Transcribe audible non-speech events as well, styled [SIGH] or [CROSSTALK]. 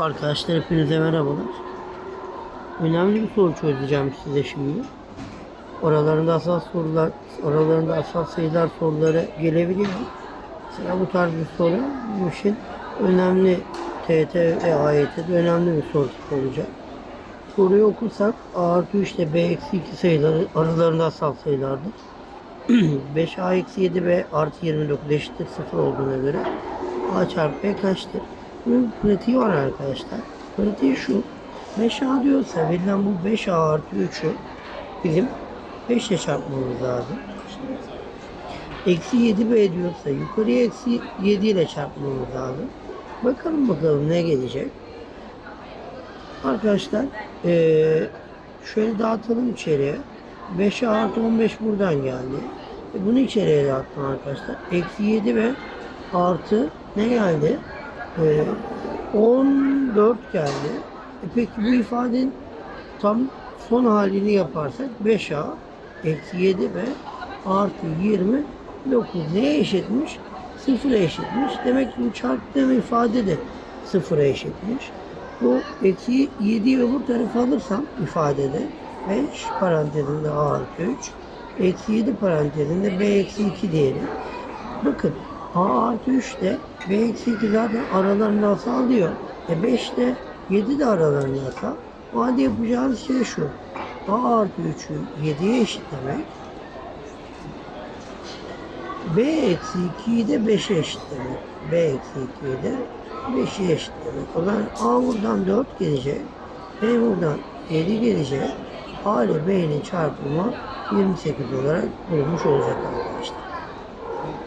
Arkadaşlar hepinize merhabalar. Önemli bir soru çözeceğim size şimdi. Oralarında asal sorular, oralarında asal sayılar soruları gelebiliyor. Mesela bu tarz bir soru bu işin önemli TET ve AYT'de önemli bir soru olacak. Soruyu okursak A artı 3 ile B eksi 2 sayıları aralarında asal sayılardır. [CLEARS THROAT] 5A eksi 7B artı 29 eşittir 0 olduğuna göre A çarpı B kaçtır? Bunun pratiği var arkadaşlar. Pratiği şu. 5A diyorsa verilen bu 5A artı 3'ü bizim 5 ile çarpmamız lazım. Eksi 7B diyorsa yukarıya eksi 7 ile çarpmamız lazım. Bakalım bakalım ne gelecek. Arkadaşlar eee, şöyle dağıtalım içeriye. 5'e artı 15 buradan geldi. E, bunu içeriye dağıttım arkadaşlar. Eksi 7 ve artı ne geldi? Eee, 14 geldi. E peki bu ifadenin tam son halini yaparsak 5A eksi 7 ve artı 29 neye eşitmiş? Sıfıra eşitmiş. Demek ki bu çarptığım ifade de sıfıra eşitmiş. Bu eksi 7'yi öbür tarafa alırsam ifadede 5 parantezinde A artı 3 eksi 7 parantezinde B eksi 2 diyelim. Bakın A artı 3 ile B eksi 2 zaten aralarında asal diyor. E 5 ile 7 de aralarında asal. O halde yapacağımız şey şu. A artı 3'ü 7'ye eşitlemek. B eksi 2'yi de 5'e eşitlemek. B eksi 2'yi de 5'e eşitlemek. O zaman A buradan 4 gelecek. B buradan 7 gelecek. A ile B'nin çarpımı 28 olarak bulunmuş olacak.